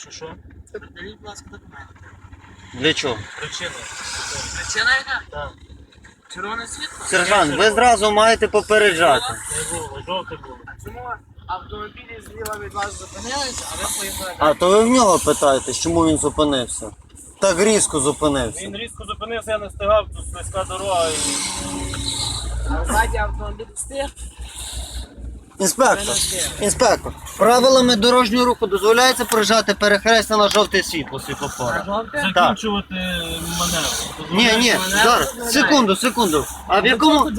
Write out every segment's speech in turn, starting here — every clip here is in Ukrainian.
Що що? Дивіть, будь ласка, документи. Для чого? Причина. Причина яка? Так. Червоне світло? Сержант, ви зразу маєте попереджати. Не було, жовте було. А чому автомобілі зліва від вас зупинилися, а ви поїхали А то ви в нього питаєте, чому він зупинився? Так різко зупинився. Він різко зупинився, я не встигав, тут слизька дорога і А ззаді автомобіль встиг? Інспектор, інспектор, правилами дорожнього руху дозволяється проїжджати перехрестя на жовте світло світлофора. Закінчувати маневр. Ні, ні, зараз, секунду, секунду. А в якому,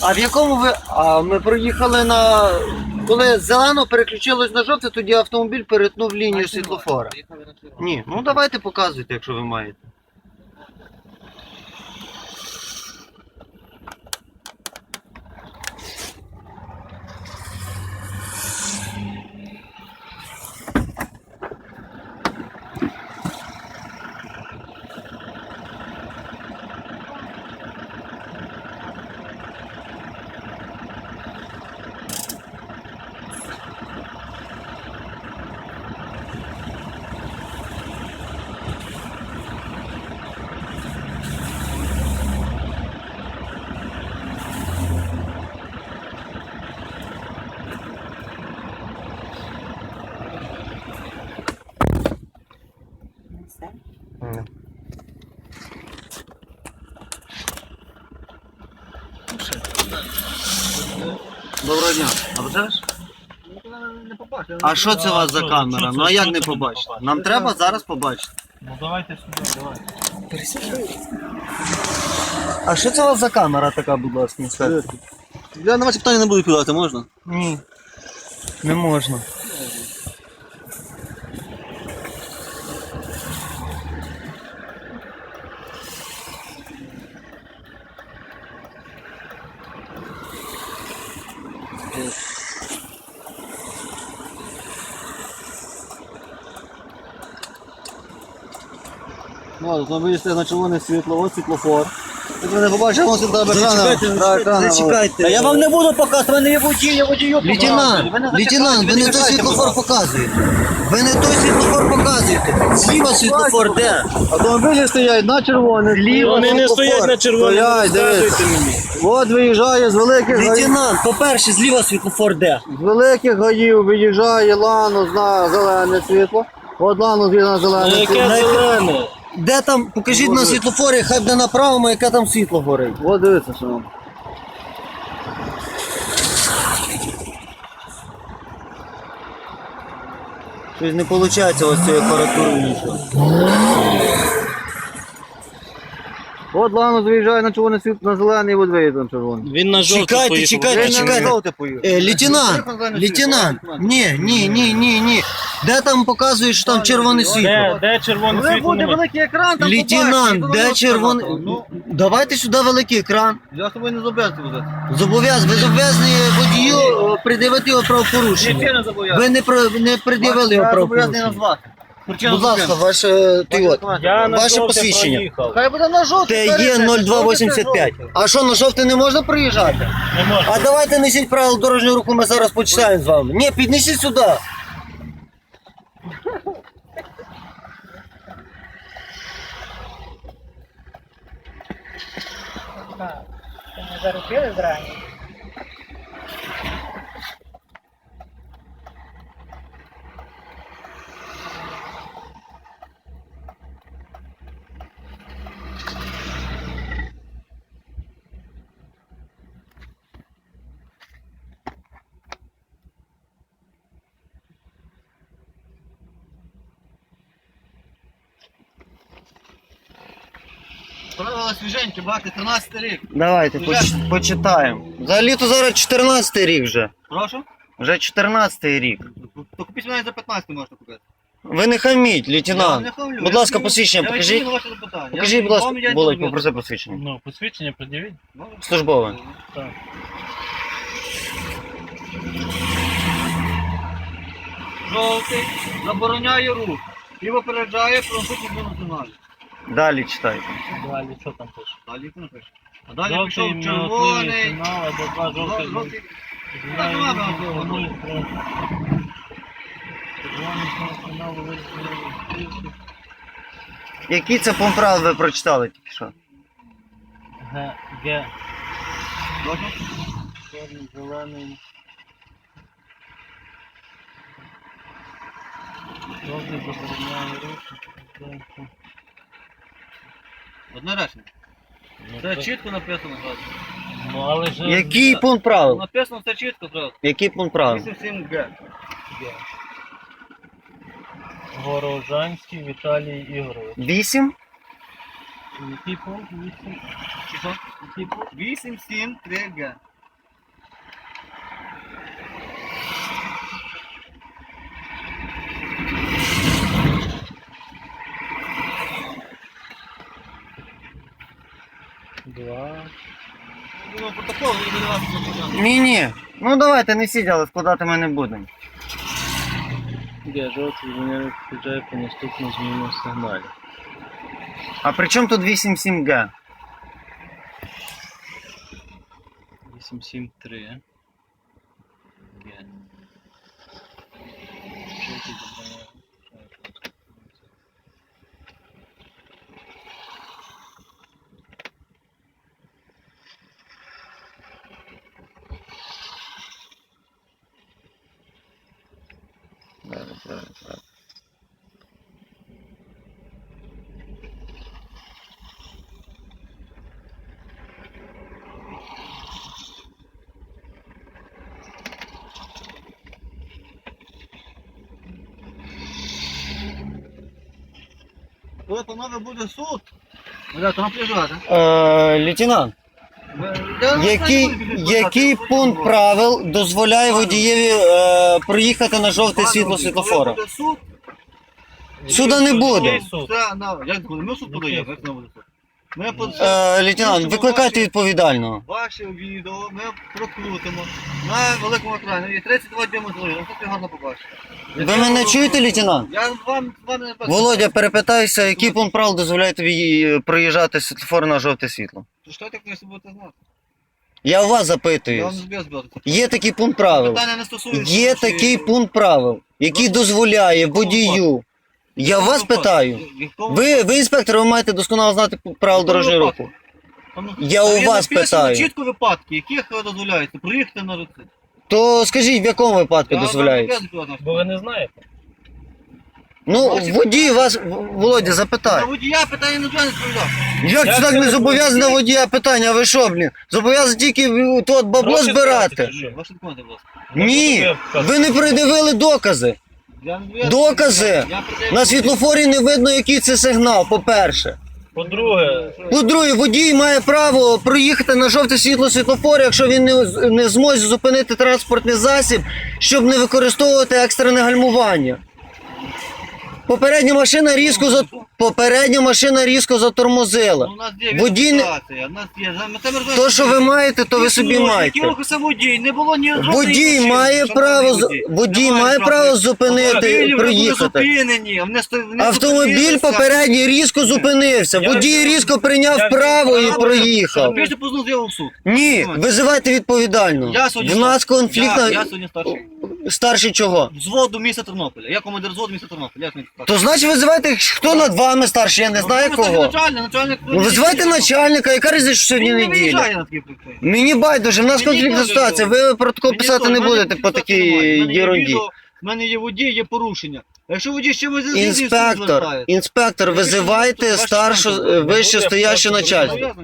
а в якому ви. А ми проїхали на. Коли зелено переключилось на жовте, тоді автомобіль перетнув лінію світлофора. Ні, ну давайте показуйте, якщо ви маєте. Доброго дня. А вже ж? Не побачив. А що це у вас за камера? Ну а як не побачити? побачити? Нам треба зараз побачити. Ну давайте сюди, давайте. А що це у вас за камера така, будь ласка, інспектор? Я на ваші питання не буду відповідати, можна? Ні. Не можна. Ну, автомобіль стоїть на червоне світло, ось світлофор. Ви не побачите, воно світло екрана. Да, екрана. Зачекайте. Та я вам не буду показувати, в мене є водій, я водію Лейтенант, лейтенант, ви не той світлофор показуєте. Ви не той світлофор показуєте. Зліва світлофор де? Автомобілі стоять на червоне, Вони не світлофор. стоять на червоному, Стоять, розказуйте мені. От виїжджає з великих гаїв, Лейтенант, по-перше, зліва світлофор де? з великих гаїв виїжджає Ланус на зелене світло. От Ланус їде на зелене світло. яке зелене? Де там, покажіть на світлофорі, хай буде на правому, яке там світло горить. От дивіться, що. Щось не виходить ось цією апаратурою нічого. От Ланус виїжджає на червоне світло, на зелений, от виїзд на червоний. Він на жовтий Чекайте, поїхав. чекайте, Він на чекайте. жовте поїхав. Е, лейтенант, лейтенант, ні, ні, ні, ні, ні. Де там показує, що там червоне світло? Де, де червоне Ви світло? буде великий екран, там Лейтенант, де ну, червоний? Ну, Давайте сюди великий екран. я з тобою не зобов'язаний. Зобов'язаний, ви зобов'язані водію е, пред'явити його правопорушення. не зобов'язаний. Ви не, про, не пред'явили його Я зобов'язаний правопорушення. назвати. Причину Будь ласка, зупинки. ваше ти от. Я на Ваше жовте посвідчення. проїхав. Хай буде на жовтий. ТЕ-0285. А що, на жовте не можна проїжджати? Не можна. А давайте несіть правила дорожнього руху, ми зараз почитаємо з вами. Ні, піднесіть сюди. Не зарубили зрані. Правила свіженькі, бачите, 13 рік. Давайте поч- почитаємо. Взагалі-то зараз 14 рік вже. Прошу? Вже 14 рік. То купіть мене за 15 можна купити. Ви не хаміть, Я лейтенант. не хамлю, Будь я ласка, відповім- посвідчення я покажіть. відповім на ваше запитання. Я Покажіть, будь ласка, вам я не попроси посвідчення. Ну, посвідчення пред'явіть. Службове. Так. Жовтий забороняє рух. І випереджає про наступну націоналі. Далі читайте. Далі, що там пише? Далі напише. А далі пішов червоний. сигнал, або два жовтих. Жовтий. Ладно, ну, ладно. ну, це пункт правил ви прочитали тільки що? Г, Г. Чорний, зелений. Жовтий забороняє рух. Одне речення. Ну, Це то- чітко написано зразу. Ну, але ж... Який пункт правил? Написано все чітко зразу. Який пункт правил? 87 Г. Горожанський Віталій Ігорович. 8? Який пункт? Вісім? Чи що? Який пункт? 873 Два. Думаю, протокол буде до вас запитати. Ні, ні. Ну давайте не сидь, але складати ми не будемо. Г. Жовтий інженер включає по наступну зміну сигналів. А при чому тут 87Г? 873. Коли панове буде суд, ви там приїжджати. Е, лейтенант, який, який пункт правил дозволяє водієві е, проїхати на жовте світло світлофора? Суд, Суда не буде. Це, на, як буде, ми суд подаємо, як не буде. Ми по Е, лейтенант, викликайте відповідального. Ваше відео ми прокрутимо на великому екрані. І 32 дюйма зловили, ось це гарно побачите. Ви мене чуєте, лейтенант? Я вам з вами не бачу. Володя, перепитайся, який пункт правил дозволяє тобі е, проїжджати світлофор на жовте світло? Що таке, якщо будете знати? Я у вас Я запитую. не. Є такий пункт правил. Питання не стосується. Є такий пункт правил, який дозволяє водію. Я вас питаю. Ви, ви інспектор, ви маєте досконало знати правила дорожнього руху. Там- Я там у є вас написано питаю. Чітко випадки, яких ви дозволяєте проїхати на руці. То скажіть, в якому випадку дозволяється? Бо ви не знаєте. Ну, водій вас, Володя, На водія питання не треба відповідати. Як це так не зобов'язаний на водія питання? Ви що, блін? Зобов'язаний тільки е, то от бабло Гроші збирати. збирати, чи? Ваші документи, будь ласка. Ні, ви не придивили докази. Я не Докази. На світлофорі не видно, який це сигнал, по-перше. По-друге, По-друге, водій має право проїхати на жовте світло світлофору, якщо він не, не зможе зупинити транспортний засіб, щоб не використовувати екстрене гальмування. Попередня машина різко за... Попередня машина різко затормозила. Ну, у нас є Водій не- у нас є. Ми це розуміємо. То, що ви маєте, то ви собі маєте. Водій, не було ні жодної Водій має шановний право з- водій. водій Немає має права. право зупинити, Автомобілі проїхати. зупинені, вони сто- вони Автомобіль зупинилися. попередній різко зупинився. Я Водій різко прийняв я вже і проїхав. Більше познав заяву в суд. Ні, визивайте відповідально. Я сьогодні В нас конфлікт Я, на- сьогодні старший. Старший чого? Взводу міста Тернополя. Я командир взводу міста Тернополя. Я сьогодні старший. То значить визивайте, хто над вами старший, я не знаю Ну, це кого. Начальник, начальник. Ну визивайте начальника, яка різниця, що сьогодні Він не неділя. виїжджає на такий прикол. Мені байдуже, в нас Мені конфліктна ситуація. Ви протокол Мені писати теж, не в мене будете по фіксації немає. такій В мене є єрунді. відео, В мене є водій, є порушення. А Якщо водій ще ви Інспектор, інспектор, визивайте старшу вище стояще начальство.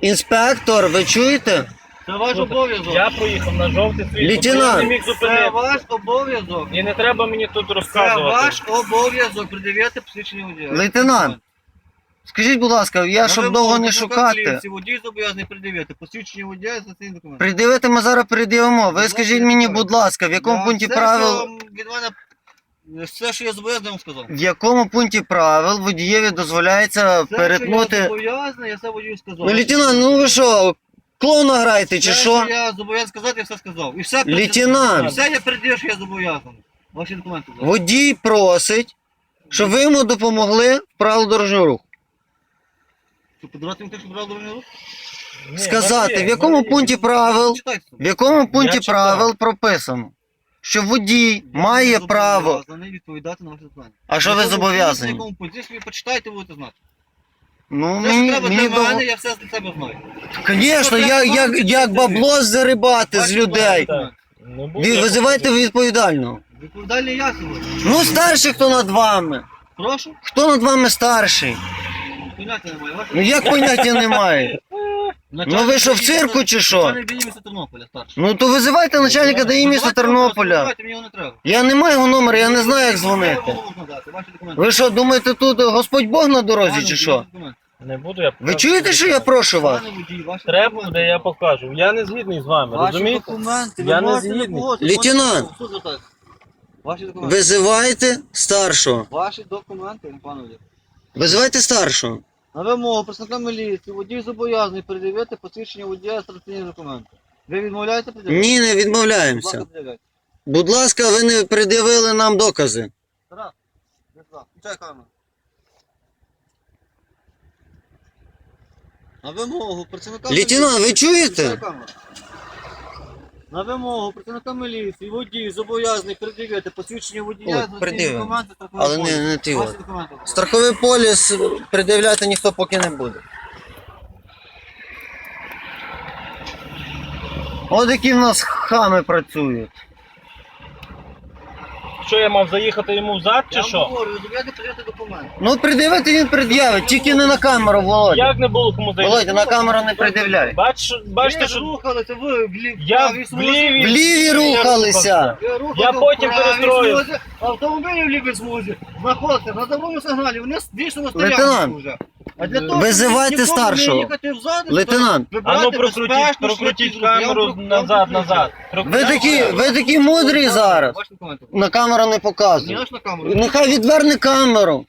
Інспектор, ви чуєте? Це ваш обов'язок. я проїхав на жовте світло, Лейтенант. я не міг Це зупинити. ваш обов'язок. І не треба мені тут Це розказувати. ваш обов'язок придивити посвідчення водія. Лейтенант, Скажіть, будь ласка, я щоб довго не шукати. Водій зобов'язаний придивити посвідчення водія за цей документ. Придивити ми зараз придивимо. Ви скажіть мені, будь ласка, в якому Я пункті все, правил. що Від мене все, що я зобов'язаний, вам сказав. В якому пункті правил водієві дозволяється Все, що я перетнути. зобов'язаний, я все водію сказав. Ну, лейтенант, ну ви що, клоуна граєте чи що? я зобов'язаний сказати, я все сказав. І все, Лейтенант. все я передаю, що я зобов'язаний. Ваші документи. будь ласка. Водій просить, щоб ви йому допомогли в правил дорожнього руху. Що, подавати їм те, що брав дорожнього руху? Сказати, в якому пункті правил, Читайте. в якому пункті читав. правил прописано, що водій має право. Відповідати на ваші запитання. А що ви На зобов'язані? якому пункті? Ви почитайте, будете знати. Ну, що мені, треба мені для мене, я все для себе знаю. Звісно, як, як, як бабло зарибати з людей. буде. Ви- Визивайте відповідального. Відповідальний я сьогодні. Ну, старший хто над вами? Прошу. Хто над вами старший? Поняття немає. Ваше- Ну як поняття немає? Ну ви що, в цирку чи що? Начальник ДІ міста Тернополя, старший. Ну то визивайте начальника ДАІ міста Давайте Тернополя. Давайте, мені його не треба. Я не маю його номера, я не знаю, як дзвонити. Треба голову надати, Ваші документи. Ви що, думаєте, тут Господь Бог на дорозі чи ваші що? документи. Не буду я Ви чуєте, що я прошу вас? Пане водій, ваші Треба документи. буде, я покажу. Я не згідний з вами, Ваші розумієте? документи, ви Я не можете згідний. Лейтенант. Ваші документи. Визивайте старшого. Ваші документи, пане водій. Визивайте старшого. На вимогу представника міліції водій зобов'язаний передивити посвідчення водія реєстраційні документи. Ви відмовляєте пред'явити? Ні, не Будь ласка, відмовляємося. пред'являйте. Будь ласка, ви не пред'явили нам докази. Тарас, не знаю. Включай камеру. На вимогу працівника Лейтенант, ви чуєте? На вимогу працівника міліції водій зобов'язаний пред'явити посвідчення водія Ой, пред'явимо. документи страховий Але не, поліс. не ті. Ваші от. документи. Страховий поліс пред'являти ніхто поки не буде. От які в нас хами працюють. Що я мав заїхати йому взад Я чи вам що? говорю, ви зобов'язані документи. Ну, пред'явити він пред'явить, тільки не на камеру, Володя. Як не було кому заїхати? Володя, на камеру не пред'являй. Бач, бачите, ви що рухалися, ви в лів... я правій в смузі. лівій... В ліві рухалися. Ви рухалися Я в потім правій смузі, Автомобілі в лівій смузі знаходяться на доброму сигналі, вони дійсно на Лейтенант, вже. А для того, визивайте щоб старшого. Не їхати взади, Лейтенант. то А ну вибирайте прокрутіть, безпечну, прокрутіть. Я камеру вам назад, назад. Ви такі, ви такі мудрі зараз. Документи. На камеру не на камеру. Нехай відверне камеру.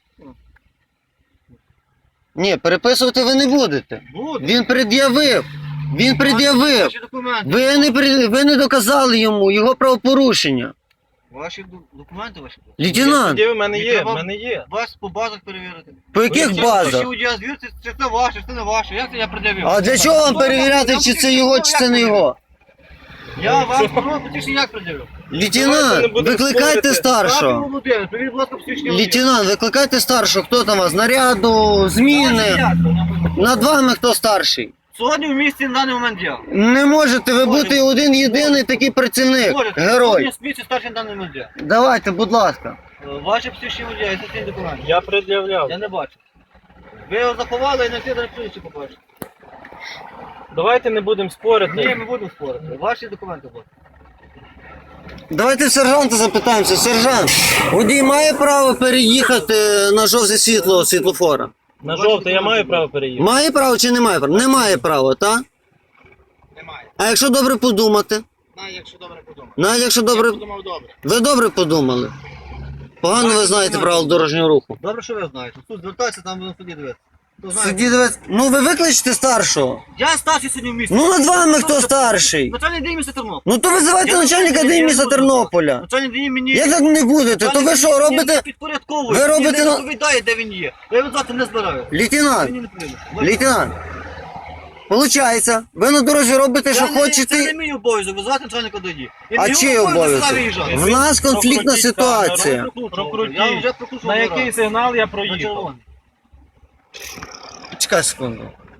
Ні, переписувати ви не будете. Буде. Він пред'явив. Він пред'явив. Ваші документи. Ви не, при- ви не доказали йому його правопорушення. Ваші ду- документи ваші. Лейтенант, Тоді в мене є, в мене є. Вас по базах перевірити. по яких базах? чи це ваше, чи це не ваше. Як це я пред'явив? А для чого вам перевіряти, чи це його, чи це не його? Я вам про посвідчення як пред'явив? Лейтенант, викликайте старшого. Лейтенант, викликайте старшого. Хто там у вас? Наряду, зміни. Над вами хто старший? Сьогодні в місті на даний момент я. Не можете ви бути один єдиний такий працівник, Можете. герой. Сьогодні в місті старший на даний момент я. Давайте, будь ласка. Е, Ваші посвідчення водія, і це документи. Я пред'являв. Я не бачу. Ви його заховали і на слід на побачите. Давайте не будемо Ні, спорити. ми будемо спорити. Ваші документи будуть. Давайте в сержанта запитаємося. Сержант, водій має право переїхати на жовте світло світлофора? На жовте я маю право переїхати. Має право чи не має права? Немає права, так? Немає. А якщо добре подумати? На, якщо добре подумати. Навіть якщо добре. подумав добре. Ви добре подумали? Погано ви знаєте правила дорожнього руху. Добре, що ви знаєте. Тут звертайся, там будемо суді дивитися. Знає? Судді. Ну ви викличте старшого. Я старший сьогодні в місті. Ну над вами хто старший? Начальник дій міста Тернопіль. Ну то визивайте Я начальника не- я не міста буду. Тернополя. Начальник дій мені... Як так не будете? То ви що робите? Підпорядковує. Ви робите на- не відповідає, де він є. Я його завтра не збираю. Лейтенант, не потрібно. лейтенант. Получається, ви на дорозі робите, що Я не- Це не хочете. мій обов'язок, визвати начальника ДІ. А чий обов'язок? В нас конфліктна ситуація. Прокрутіть. Я вже прокручував На два який рази. сигнал я На проїхав? червоний. Чекай секунду.